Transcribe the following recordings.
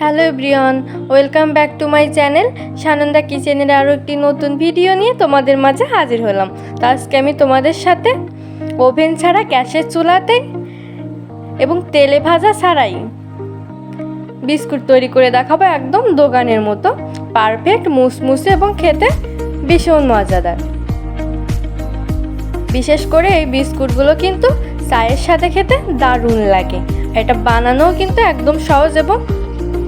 Hello Brian welcome back to my channel. Sananda কিচেনের আরও একটি নতুন ভিডিও নিয়ে তোমাদের মাঝে হাজির হলাম। তো আজকে আমি তোমাদের সাথে ওভেন ছাড়া গ্যাসের চুলাতে এবং তেলে ভাজা ছাড়াই বিস্কুট তৈরি করে দেখাবো একদম দোকানের মতো। পারফেক্ট, মুসমুসে এবং খেতে ভীষণ মজাদার। বিশেষ করে এই বিস্কুটগুলো কিন্তু চায়ের সাথে খেতে দারুণ লাগে। এটা বানানোও কিন্তু একদম সহজ এবং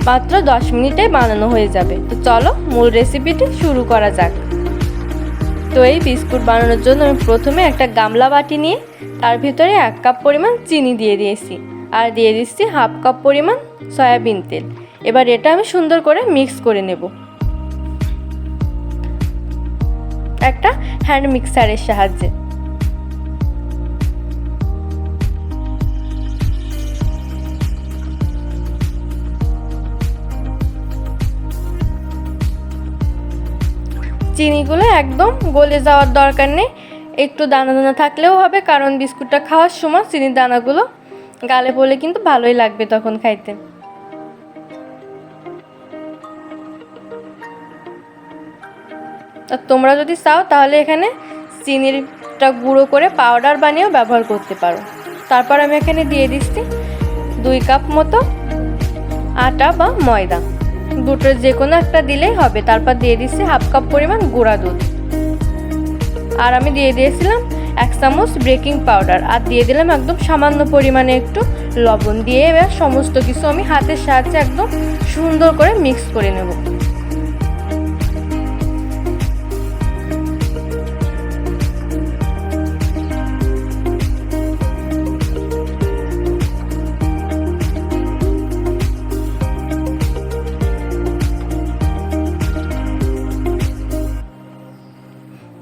মাত্র দশ মিনিটে বানানো হয়ে যাবে। তো চলো মূল রেসিপিটি শুরু করা যাক। তো এই বিস্কুট বানানোর জন্য আমি প্রথমে একটা গামলা বাটি নিয়ে তার ভিতরে এক কাপ পরিমাণ চিনি দিয়ে দিয়েছি। আর দিয়ে দিচ্ছি হাফ কাপ পরিমাণ সয়াবিন তেল। এবার এটা আমি সুন্দর করে মিক্স করে নেব। একটা হ্যান্ড মিক্সারের সাহায্যে। চিনিগুলো একদম গলে যাওয়ার দরকার নেই। একটু দানা দানা থাকলেও হবে, কারণ বিস্কুটটা খাওয়ার সময় চিনির দানাগুলো গালে পড়লে কিন্তু ভালোই লাগবে তখন খাইতে। তা তোমরা যদি চাও তাহলে এখানে চিনিরটা গুঁড়ো করে পাউডার বানিয়েও ব্যবহার করতে পারো। তারপর আমি এখানে দিয়ে দিচ্ছি দুই কাপ মতো আটা বা ময়দা। দুটোর যে কোনো একটা দিলেই হবে। তারপর দিয়ে দিচ্ছি হাফ কাপ পরিমাণ গুঁড়া দুধ। আর আমি দিয়ে দিয়েছিলাম এক চামচ বেকিং পাউডার। আর দিয়ে দিলাম একদম সামান্য পরিমাণে একটু লবণ। দিয়ে এবার সমস্ত কিছু আমি হাতের সাহায্যে একদম সুন্দর করে মিক্স করে নেব।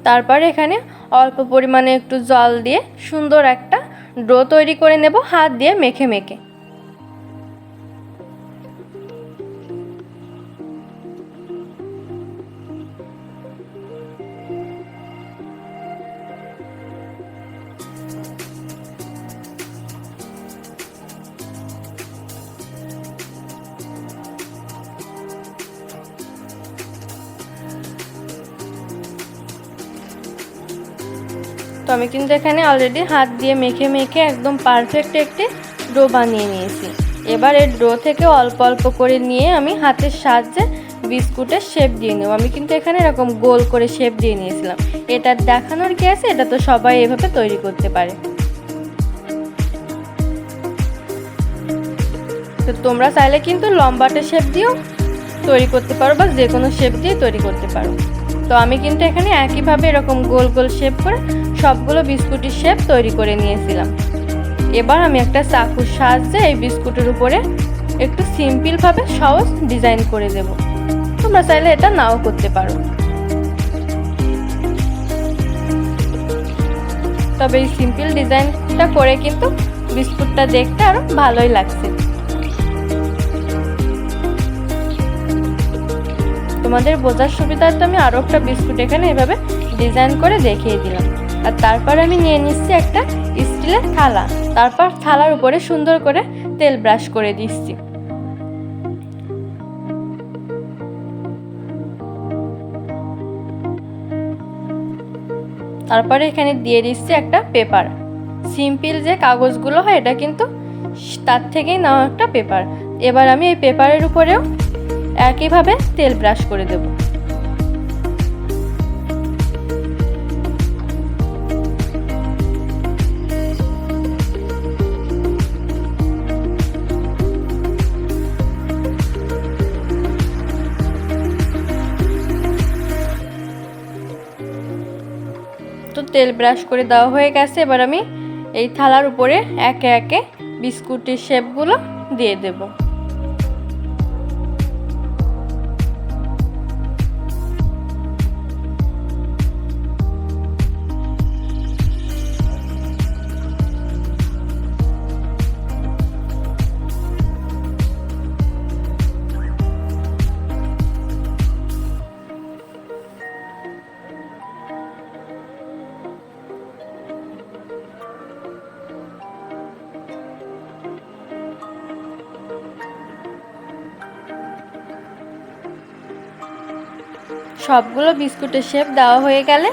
তারপর এখানে অল্প পরিমাণে একটু জল দিয়ে সুন্দর একটা ডো তৈরি করে নেব, হাত দিয়ে মেখে মেখে। তো আমি কিন্তু এখানে অলরেডি হাত দিয়ে মেখে মেখে একদম পারফেক্ট একটি ডো বানিয়ে নিয়েছি। এবার এর ডো থেকে অল্প অল্প করে নিয়ে আমি হাতের সাহায্যে বিস্কুটের শেপ দিয়ে নেব। আমি কিন্তু এখানে এরকম গোল করে শেপ দিয়ে নিয়েছিলাম। এটা দেখানোর কি আছে? এটা তো সবাই এভাবে তৈরি করতে পারে। তো তোমরা চাইলে কিন্তু লম্বাটে শেপ দিয়েও তৈরি করতে পারো বা যে কোনো শেপ দিয়ে তৈরি করতে পারো। তো আমি কিন্তু এখানে একইভাবে এরকম গোল গোল শেপ করে সবগুলো বিস্কুটের শেপ তৈরি করে নিয়েছিলাম। এবার আমি একটা চাকুর সাহায্যে এই বিস্কুটের উপরে একটু সিম্পলভাবে সহজ ডিজাইন করে দেব। তোমরা চাইলে এটা নাও করতে পারো। তবে এই সিম্পল ডিজাইনটা করে কিন্তু বিস্কুটটা দেখতে আরও ভালোই লাগছে। তোমাদের বোঝার সুবিধার্থে আমি আরও একটা বিস্কুট এখানে এভাবে ডিজাইন করে দেখিয়ে দিলাম। আর তারপর আমি নিয়ে নিচ্ছি একটা স্টিলের থালা। তারপর থালার উপরে সুন্দর করে তেল ব্রাশ করে দিচ্ছি। তারপরে এখানে দিয়ে দিচ্ছি একটা পেপার সিম্পল যে কাগজগুলো হয়, এটা কিন্তু তার থেকেই নেওয়া একটা পেপার এবার আমি এই পেপারের উপরেও একইভাবে তেল ব্রাশ করে দেব। তো তেল ব্রাশ করে দেওয়া হয়ে গেছে। এবার আমি এই থালার উপরে একে একে বিস্কুটের শেপগুলো দিয়ে দেবো। সবগুলো বিস্কুটের শেপ দেওয়া হয়ে গেলে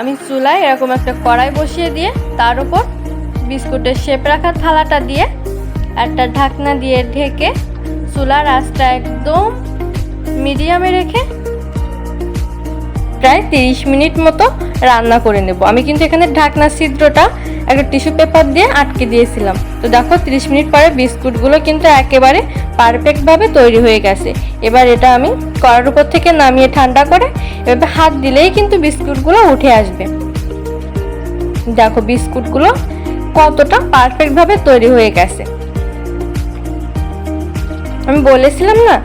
আমি চুলায় এরকম একটা কড়াই বসিয়ে দিয়ে তার উপর বিস্কুটের শেপ রাখা থালাটা দিয়ে একটা ঢাকনা দিয়ে ঢেকে চুলার আঁচটা একদম মিডিয়ামে রেখে প্রায় তিরিশ মিনিট মতো রান্না করে নেব। আমি কিন্তু এখানে ঢাকনা ছিদ্রটা একটা টিস্যু পেপার দিয়ে আটকে দিয়েছিলাম। তো দেখো, তিরিশ মিনিট পরে বিস্কুটগুলো কিন্তু একেবারে পারফেক্টভাবে তৈরি হয়ে গেছে। এবার এটা আমি কড়ার উপর থেকে নামিয়ে ঠান্ডা করে এভাবে হাত দিলেই কিন্তু বিস্কুটগুলো উঠে আসবে। দেখো, বিস্কুটগুলো কতটা পারফেক্টভাবে তৈরি হয়ে গেছে। আমি বলেছিলাম না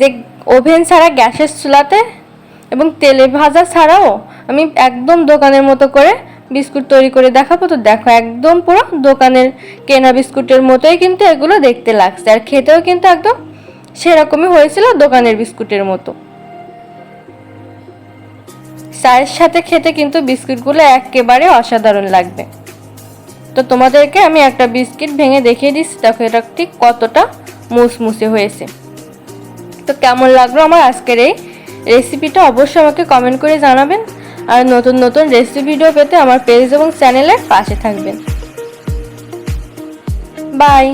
যে ওভেন ছাড়া গ্যাসের চুলাতে এবং তেলে ভাজা ছাড়াও আমি একদম দোকানের মতো করে বিস্কুট তৈরি করে দেখাবো। তো দেখো একদম পুরো দোকানের কেনা বিস্কুটের মতোই কিন্তু এগুলো দেখতে লাগছে। আর খেতেও কিন্তু একদম সেরকমই হয়েছিল দোকানের বিস্কুটের মতো। চায়ের সাথে খেতে কিন্তু বিস্কুটগুলো একেবারে অসাধারণ লাগবে। তো তোমাদেরকে আমি একটা বিস্কিট ভেঙে দেখিয়ে দিচ্ছি। দেখো এটা ঠিক কতটা মুসমুসে হয়েছে। তো কেমন লাগল আমার আজকের এই রেসিপিটা অবশ্যই আমাকে কমেন্ট করে জানাবেন। আর নতুন নতুন রেসিপি ভিডিও পেতে আমার পেজ এবং চ্যানেলের পাশে থাকবেন। বাই